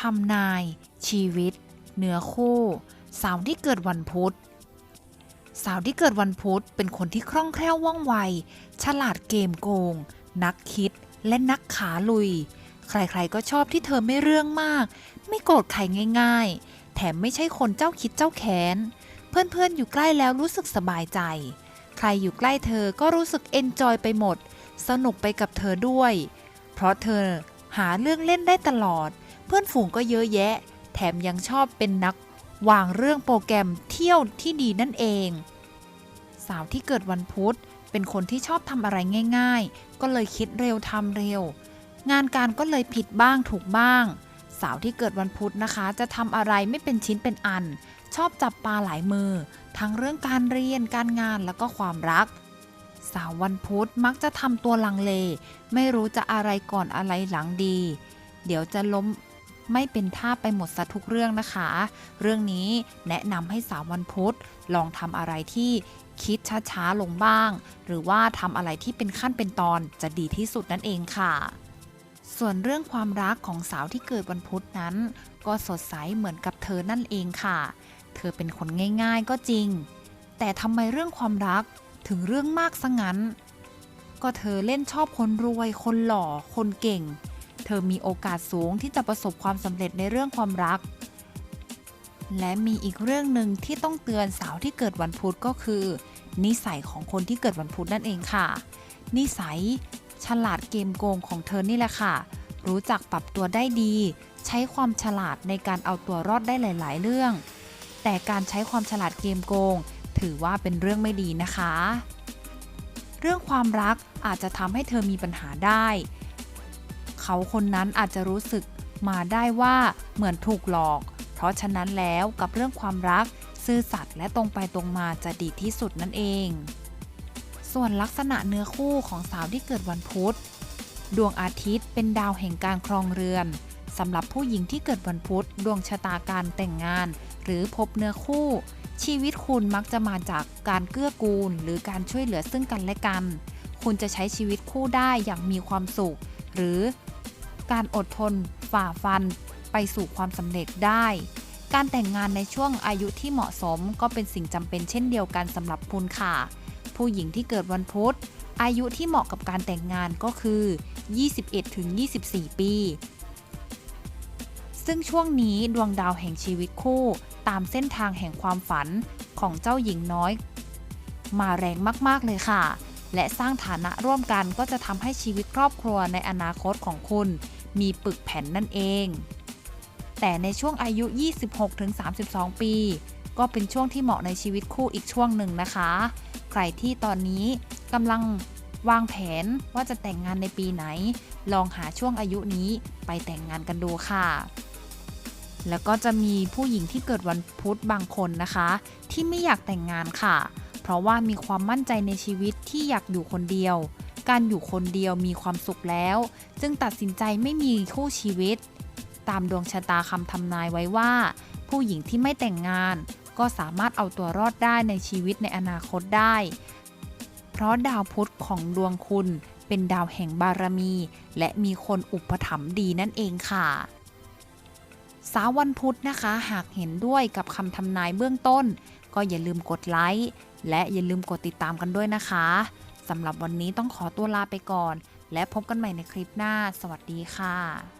ทำนาย ชีวิต เนื้อคู่ สาวที่เกิดวันพุธ สาวที่เกิดวันพุธเป็นคนที่คล่องแคล่วว่องไว ฉลาดเกมโกง นักคิดและนักขาลุย ใครๆก็ชอบที่เธอไม่เรื่องมาก ไม่โกรธใครง่าย ๆ แถมไม่ใช่คนเจ้าคิดเจ้าแค้น เพื่อนๆ อยู่ใกล้แล้วรู้สึกสบายใจ ใครอยู่ใกล้เธอก็รู้สึกเอนจอยไปหมด สนุกไปกับเธอด้วย เพราะเธอหาเรื่องเล่นได้ตลอด พื่อนฝูงก็เยอะแยะ แถมยังชอบเป็นนักวางเรื่องโปรแกรมเที่ยวที่ดีนั่นเอง สาวที่เกิดวันพุธเป็นคนที่ชอบทำอะไรง่าย ๆ ก็เลยคิดเร็วทำเร็ว งานการก็เลยผิดบ้างถูกบ้าง สาวที่เกิดวันพุธนะคะ จะทำอะไรไม่เป็นชิ้นเป็นอัน ชอบจับปลาหลายมือ ทั้งเรื่องการเรียนการงานแล้วก็ความรัก สาววันพุธมักจะทำตัวลังเล ไม่รู้จะอะไรก่อนอะไรหลังดี เดี๋ยวจะล้ม ไม่เป็นท่าไปหมดซะทุกเรื่องนะคะ เรื่องนี้แนะนำให้สาววันพุธลองทำอะไรที่คิดช้าๆลงบ้าง หรือว่าทำอะไรที่เป็นขั้นเป็นตอนจะดีที่สุดนั่นเองค่ะส่วนเรื่องความรักของสาวที่เกิดวันพุธนั้น ก็สดใสเหมือนกับเธอนั่นเองค่ะ เธอเป็นคนง่าย ๆก็จริง แต่ทำไมเรื่องความรักถึงเรื่องมากซะงั้น ก็เธอเล่นชอบคนรวย คนหล่อ คนเก่ง อมีโอกาสสูงที่จะประสบความสำเร็จในเรื่องความรัก และมีอีกเรื่องหนึ่งที่ต้องเตือนสาวที่เกิดวันพุธก็คือ นิสัยของคนที่เกิดวันพุธนั่นเองค่ะ นิสัย ฉลาดเกมโกงของเธอนี่แหละค่ะ รู้จักปรับตัวได้ดี ใช้ความฉลาดในการเอาตัวรอดได้หลาย ๆ เรื่อง แต่การใช้ความฉลาดเกมโกง ถือว่าเป็นเรื่องไม่ดีนะคะ เรื่องความรักอาจจะทำให้เธอมีปัญหาได้ เขาคนนั้นอาจจะรู้สึกมาได้ว่าเหมือนถูกหลอก เพราะฉะนั้นแล้วกับเรื่องความรัก ซื่อสัตย์และตรงไปตรงมาจะดีที่สุดนั่นเอง ส่วนลักษณะเนื้อคู่ของสาวที่เกิดวันพุธ ดวงอาทิตย์เป็นดาวแห่งการครองเรือนสำหรับผู้หญิงที่เกิดวันพุธ ดวงชะตาการแต่งงาน หรือพบเนื้อคู่ ชีวิตคุณมักจะมาจากการเกื้อกูล หรือการช่วยเหลือซึ่งกันและกัน คุณจะใช้ชีวิตคู่ได้อย่างมีความสุข หรือการอดทนฝ่าฟันไปสู่ความสำเร็จได้ การแต่งงานในช่วงอายุที่เหมาะสมก็เป็นสิ่งจำเป็นเช่นเดียวกันสำหรับคุณค่ะ ผู้หญิงที่เกิดวันพุธ อายุที่เหมาะกับการแต่งงานก็คือ 21-24 ปี ซึ่งช่วงนี้ดวงดาวแห่งชีวิตคู่ตามเส้นทางแห่งความฝันของเจ้าหญิงน้อย มาแรงมาก ๆ เลยค่ะ และสร้างฐานะร่วมกันก็จะทำให้ชีวิตครอบครัวในอนาคตของคุณ มีปึกแผ่นนั่นเอง แต่ในช่วงอายุ 26-32 ปี ก็เป็นช่วงที่เหมาะในชีวิตคู่อีกช่วงหนึ่งนะคะ ใครที่ตอนนี้กำลังวางแผนว่าจะแต่งงานในปีไหน ลองหาช่วงอายุนี้ไปแต่งงานกันดูค่ะ แล้วก็จะมีผู้หญิงที่เกิดวันพุธบางคนนะคะ ที่ไม่อยากแต่งงานค่ะเราะว่ามีความมั่นใจในชีวิตที่อยากอยู่คนเดียว การอยู่คนเดียวมีความสุขแล้ว จึงตัดสินใจไม่มีคู่ชีวิต ตามดวงชะตาคำทำนายไว้ว่า ผู้หญิงที่ไม่แต่งงาน ก็สามารถเอาตัวรอดได้ในชีวิตในอนาคตได้ เพราะดาวพุธของดวงคุณเป็นดาวแห่งบารมี และมีคนอุปถัมภ์ดีนั่นเองค่ะสาววันพุธนะคะ หากเห็นด้วยกับคำทำนายเบื้องต้น ก็อย่าลืมกดไลค์และอย่าลืมกดติดตามกันด้วยนะคะสำหรับวันนี้ต้องขอตัวลาไปก่อน และพบกันใหม่ในคลิปหน้า สวัสดีค่ะ